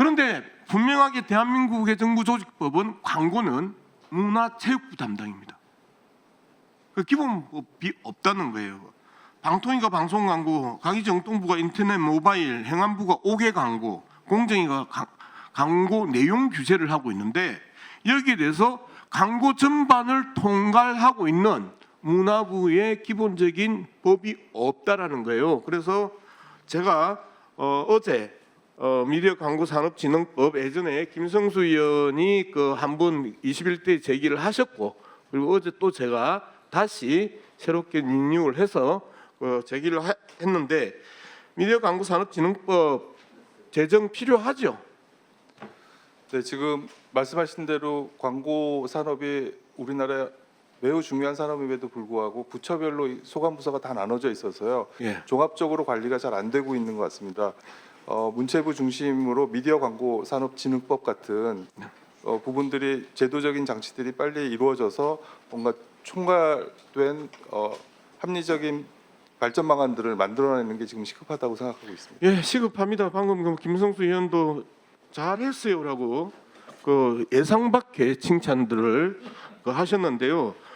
그런데 분명하게 대한민국의 정부 조직법은 광고는 문화체육부 담당입니다. 그 기본법이 없다는 거예요. 방통위가 방송 광고, 강의정통부가 인터넷 모바일, 행안부가 5개 광고, 공정위가 가- 광고 내용 규제를 하고 있는데 여기에 대해서 광고 전반을 통괄하고 있는 문화부의 기본적인 법이 없다라는 거예요. 그래서 제가 어, 어제 어, 미디어 광고 산업진흥법 예전에 김성수 의원이 그 한 번 21대 제기를 하셨고 그리고 어제 또 제가 다시 새롭게 리뉴얼 해서 어, 제기를 하- 했는데 미디어 광고 산업진흥법 제정 필요하죠. 네, 지금 말씀하신 대로 광고 산업이 우리나라 매우 중요한 산업임에도 불구하고 부처별로 이 소관 부서가 다 나눠져 있어서요. 예. 종합적으로 관리가 잘 안 되고 있는 것 같습니다. 어, 문체부 중심으로 미디어 광고 산업진흥법 같은 어, 부분들이 제도적인 장치들이 빨리 이루어져서 뭔가 총괄된 어, 합리적인 발전 방안들을 만들어내는 게 지금 시급하다고 생각하고 있습니다. 예, 시급합니다. 방금 그 김성수 의원도 잘했어요라고 그 예상 밖의 칭찬들을 그 하셨는데요.